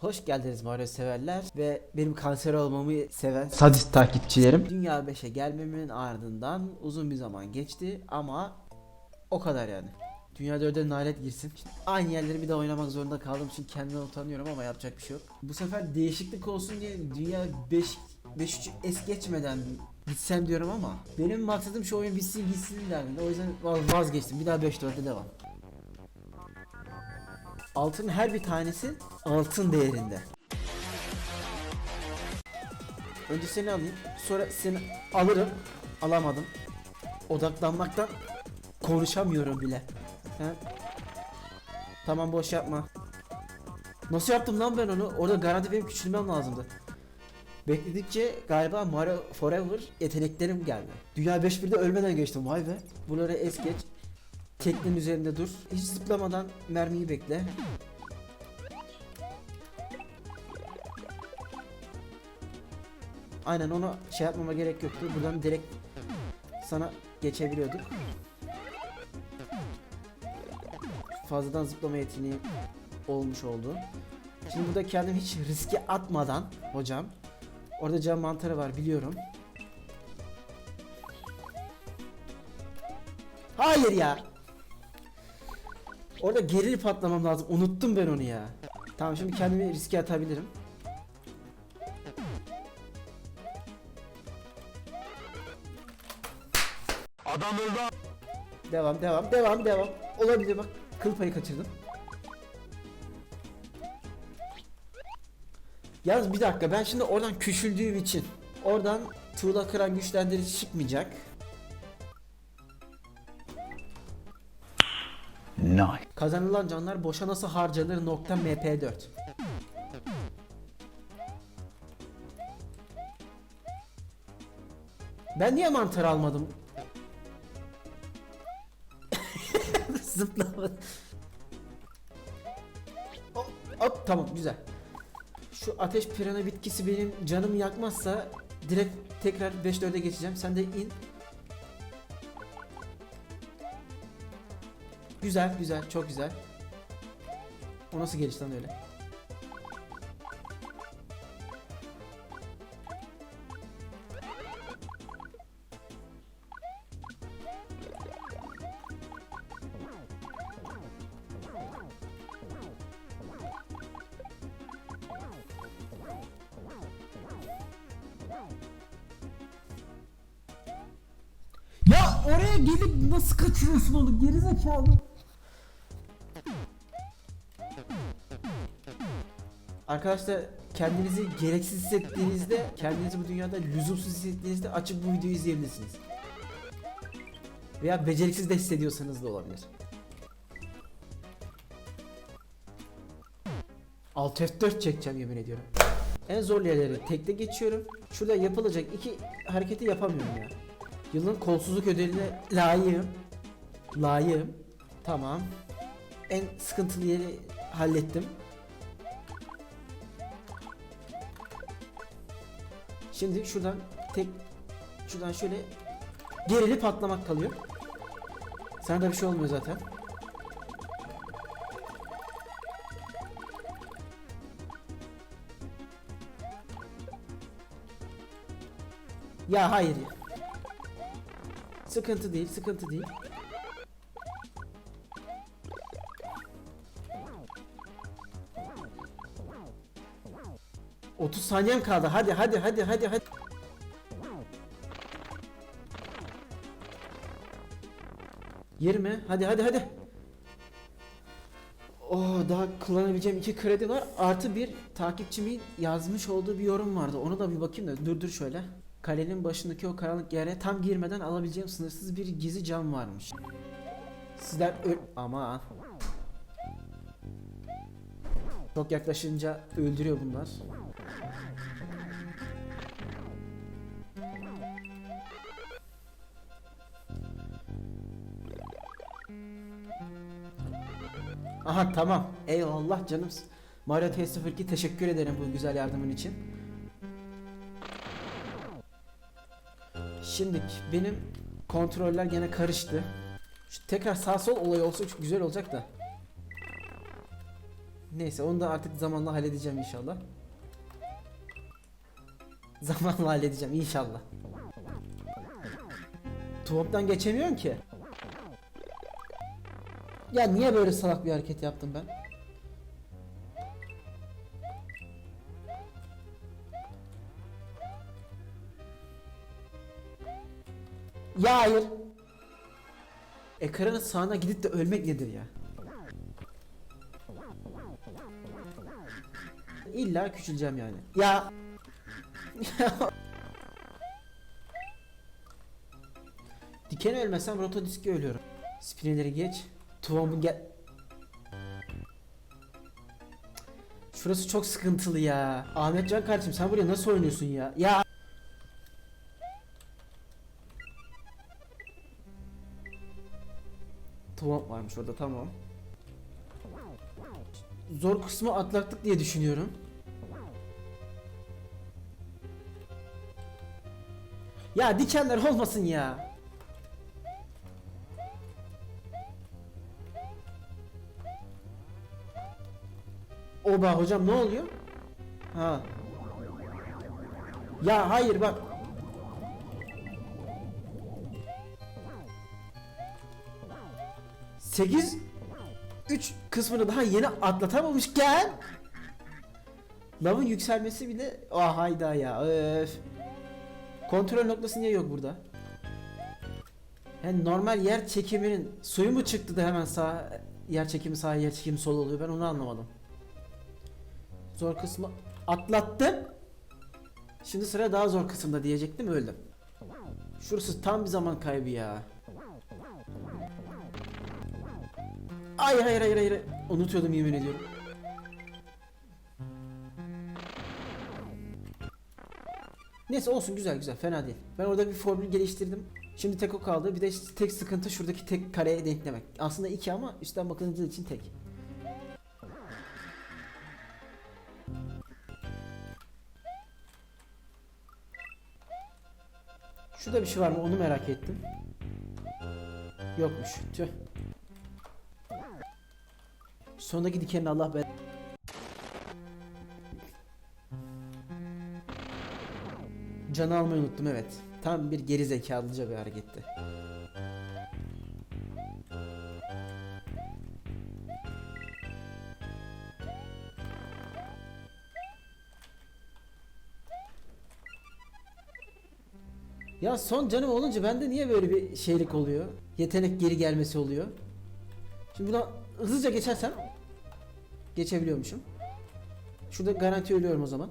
Hoş geldiniz Mario severler ve benim kanser olmamı seven sadist takipçilerim. Dünya 5'e gelmemin ardından uzun bir zaman geçti ama o kadar yani. Dünya 4'e nalet girsin. İşte aynı yerleri bir daha oynamak zorunda kaldığım için kendime utanıyorum ama yapacak bir şey yok. Bu sefer değişiklik olsun diye Dünya 5 5 es geçmeden gitsem diyorum ama benim maksadım şu oyun bitsin gitsin derdinde. O yüzden vaz- vazgeçtim. Bir daha 5 4'e devam. Altın her bir tanesi altın değerinde. Önce seni alayım, sonra seni alırım. Alamadım. Odaklanmaktan konuşamıyorum bile. He? Tamam boş yapma. Nasıl yaptım lan ben onu? Orada garanti benim küçülmem lazımdı. Bekledikçe galiba Mario Forever yeteneklerim geldi. Dünya 5-1'de ölmeden geçtim vay be. Bunları es geç. Teknenin üzerinde dur. Hiç zıplamadan mermiyi bekle. Aynen onu şey yapmama gerek yoktu. Buradan direkt sana geçebiliyorduk. Fazladan zıplama yeteneği olmuş oldu. Şimdi burada kendim hiç riske atmadan hocam. Orada cam mantarı var biliyorum. Hayır ya. Orada gerili patlamam lazım. Unuttum ben onu ya. Tamam şimdi kendimi riske atabilirim. Adam öldü. Devam devam devam devam. Olabilir bak. Kıl payı kaçırdım. Yalnız bir dakika ben şimdi oradan küçüldüğüm için oradan tuğla kıran güçlendirici çıkmayacak. Nice. Kazanılan canlar boşa nasıl harcanır nokta mp4. Ben niye mantar almadım? Zıplamadım. Hop, hop tamam güzel. Şu ateş pirana bitkisi benim canımı yakmazsa direkt tekrar 5-4'e geçeceğim. Sen de in. Güzel güzel çok güzel. O nasıl gelişti lan öyle? Gelip nasıl kaçırıyorsun onu gerizekalı? Arkadaşlar kendinizi gereksiz hissettiğinizde, kendinizi bu dünyada lüzumsuz hissettiğinizde açıp bu videoyu izleyebilirsiniz. Veya beceriksiz de hissediyorsanız da olabilir. Alt F4 çekeceğim yemin ediyorum. En zor yerleri tekte geçiyorum. Şurada yapılacak iki hareketi yapamıyorum ya. Yılın kolsuzluk ödülüne layığım. Layığım. Tamam. En sıkıntılı yeri hallettim. Şimdi şuradan tek şuradan şöyle gerili patlamak kalıyor. Sana da bir şey olmuyor zaten. Ya hayır ya. Sıkıntı değil, sıkıntı değil. Otuz saniyem kaldı. Hadi hadi hadi hadi hadi. Yirmi. Hadi hadi hadi. Oh daha kullanabileceğim iki kredi var. Artı bir takipçimin yazmış olduğu bir yorum vardı. Onu da bir bakayım da dur dur şöyle. Kalenin başındaki o karanlık yere tam girmeden alabileceğim sınırsız bir gizli cam varmış. Sizler öl... Ama... Çok yaklaşınca öldürüyor bunlar. Aha tamam. Eyvallah canım. Mario T02 teşekkür ederim bu güzel yardımın için. Şimdi benim kontroller gene karıştı. Şu tekrar sağ sol olay olsa çok güzel olacak da. Neyse onu da artık zamanla halledeceğim inşallah. Zamanla halledeceğim inşallah. Tuhaftan geçemiyorum ki. Ya niye böyle salak bir hareket yaptım ben? Ya hayır. Ekranın sağına gidip de ölmek nedir ya? İlla küçüleceğim yani. Ya. Dikene ölmesem rotodiski ölüyorum. Spinnerleri geç. Tuvamı gel. Şurası çok sıkıntılı ya. Ahmet Can kardeşim sen buraya nasıl oynuyorsun ya? Ya. Varmış orada tamam. Zor kısmı atlattık diye düşünüyorum. Ya dikenler olmasın ya. Oba hocam ne oluyor? Ha. Ya hayır bak. Sekiz 3 kısmını daha yeni atlatamamışken Lavın yükselmesi bile ah hayda ya öf. Kontrol noktası niye yok burada? Yani normal yer çekiminin suyu mu çıktı da hemen sağ yer çekimi sağ yer çekimi sol oluyor ben onu anlamadım. Zor kısmı atlattım. Şimdi sıra daha zor kısımda diyecektim öldüm. Şurası tam bir zaman kaybı ya. Hayır hayır hayır hayır. Unutuyordum yemin ediyorum. Neyse olsun güzel güzel fena değil. Ben orada bir formül geliştirdim. Şimdi tek o kaldı. Bir de tek sıkıntı şuradaki tek kareye denklemek. Aslında iki ama üstten bakıldığı için tek. Şurada bir şey var mı onu merak ettim. Yokmuş. Tüh. Sondaki dikenini Allah ben... Canı almayı unuttum evet. Tam bir geri zekalıca bir hareketti. Ya son canım olunca bende niye böyle bir şeylik oluyor? Yetenek geri gelmesi oluyor. Şimdi buna hızlıca geçersem geçebiliyormuşum. Şurada garanti ölüyorum o zaman.